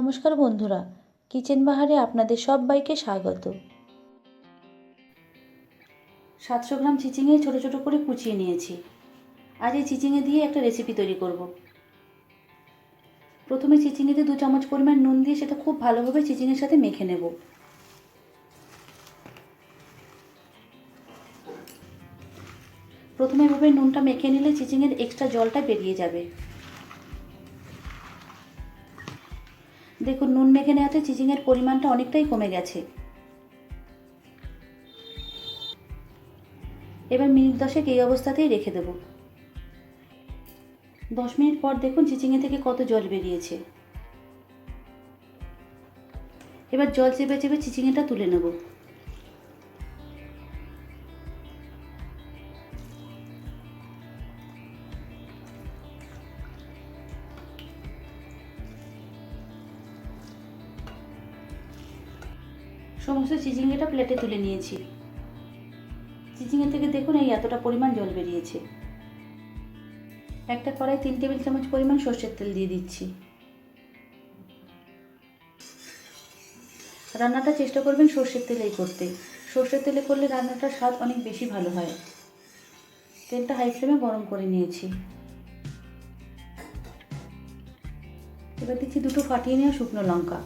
নমস্কার বন্ধুরা, কিচেন বাহারে আপনাদের সবাইকে স্বাগত। সাতশো গ্রাম চিচিঙে ছোটো ছোটো করে কুচিয়ে নিয়েছি। আজ এই চিচিঙে দিয়ে একটা রেসিপি তৈরি করব। প্রথমে চিচিঙেতে দু চামচ পরিমাণ নুন দিয়ে সেটা খুব ভালোভাবে চিচিঙের সাথে মেখে নেব। প্রথমে এভাবে নুনটা মেখে নিলে চিচিঙের এক্সট্রা জলটা বেরিয়ে যাবে। দেখুন, নুন মেখে নেওয়াতে চিচিংয়ের পরিমাণটা অনেকটাই কমে গেছে। এবার মিনিট দশেক এই অবস্থাতেই রেখে দেব। দশ মিনিট পর দেখুন চিচিংয়ে থেকে কত জল বেরিয়েছে। এবার জল চেপে চেপে চিচিংয়েটা তুলে নেব। সমস্ত চিচিঙ্গেটা প্লেটে তুলে নিয়েছি। চিচিঙ্গে থেকে দেখুন এই এতটা পরিমাণ জল বেরিয়েছে। একটা কড়াই তিন টেবিল চামচ পরিমাণ সর্ষের তেল দিয়ে দিচ্ছি। রান্নাটা চেষ্টা করবেন সর্ষের তেলেই করতে। সর্ষের তেলে করলে রান্নাটার স্বাদ অনেক বেশি ভালো হয়। তেলটা হাই ফ্লেমে গরম করে নিয়েছি। এবার দিচ্ছি দুটো ফাটিয়ে নেওয়া শুকনো লঙ্কা।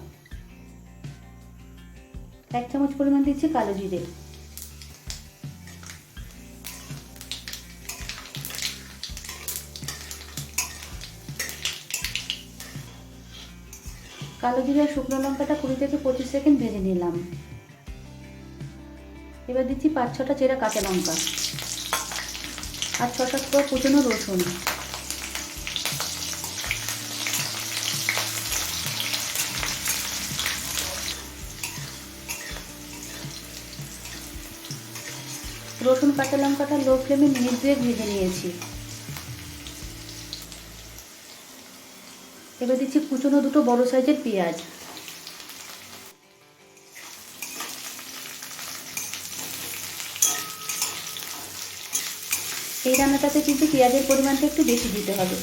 এক চামচ পরিমাণ দিচ্ছি কালো জিরে। কালো জিরে আর শুকনো লঙ্কাটা কুড়ি থেকে পঁচিশ সেকেন্ড ভেজে নিলাম। এবার দিচ্ছি পাঁচ ছটা চেরা কাঁচা লঙ্কা। আর ছ সাত কুচনো রসুন। রসুন, কাঁচা লঙ্কাটা লো ফ্লেমে মিনিট দুয়েক ভেজে নিয়েছি। এবার দিচ্ছি কুচনো দুটো বড় সাইজের পেঁয়াজ। এই রান্নাটাতে কিন্তু পেঁয়াজের পরিমাণটা একটু বেশি দিতে হবে।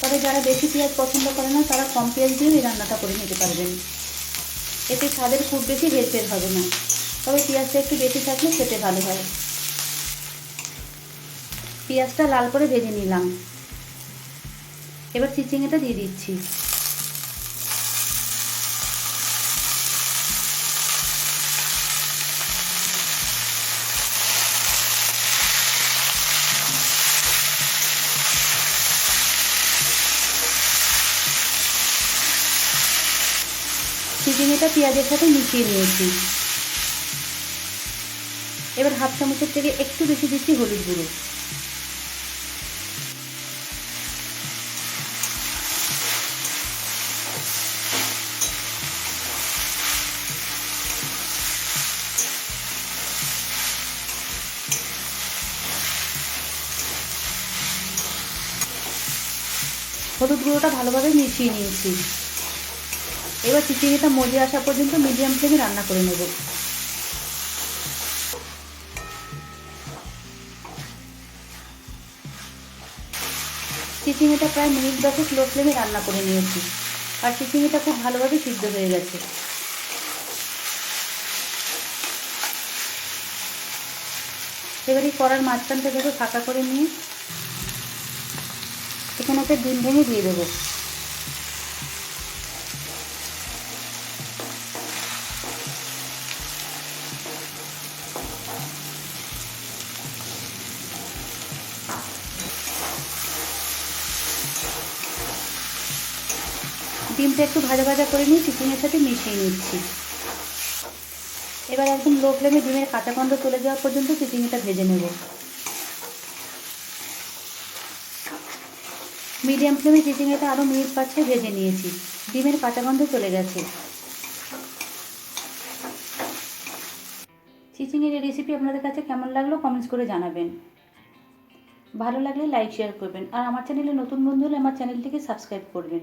তবে যারা বেশি পেঁয়াজ পছন্দ করে না, তারা কম পেঁয়াজ দিয়েও এই রান্নাটা করে নিতে পারবেন। এতে স্বাদের খুব বেশি হেরফের হবে না। তবে পেঁয়াজটা একটু বেশি থাকলে খেতে ভালো হয়। পেঁয়াজটা লাল করে ভেজে নিলাম। এবার চিচিঙেটা দিয়ে দিচ্ছি। চিচিঙেটা পেঁয়াজের সাথে মিশিয়ে নিয়েছি। এবার হাফ চামচের থেকে একটু বেশি দিচ্ছি হলুদ গুঁড়ো। হলুদ গুঁড়োটা ভালোভাবে মিশিয়ে নিয়েছি। এবার চিচিঙেটা মজে আসা পর্যন্ত মিডিয়াম ফ্লেমে রান্না করে নেব। চিচিঙেটা প্রায় মিনিট দশেক লো ফ্লেমে রান্না করে নিয়েছি। আর চিচিঙেটা খুব ভালোভাবে সিদ্ধ হয়ে গেছে। এবার এই কড়ার মাঝখানটা দেখো ফাঁকা করে নিয়ে এখানে একটা ডিম ভেঙে দিয়ে দেবো। ডিমটা একটু ভাজা ভাজা করে নিয়ে চিকেনের সাথে মিশিয়ে নিচ্ছি। এবার একদম লো ফ্লেমে ডিমের কাঁচা গন্ধ চলে যাওয়া পর্যন্ত চিচিংটা ভেজে নেব। মিডিয়াম ফ্লেমে চিচিংটা আরও মিনিট পাঁচে ভেজে নিয়েছি। ডিমের কাঁচা গন্ধ চলে গেছে। চিচিংয়ের এই রেসিপি আপনাদের কাছে কেমন লাগল কমেন্টস করে জানাবেন। ভালো লাগলে লাইক শেয়ার করবেন। আর আমার চ্যানেলে নতুন বন্ধু হলে আমার চ্যানেলটিকে সাবস্ক্রাইব করবেন।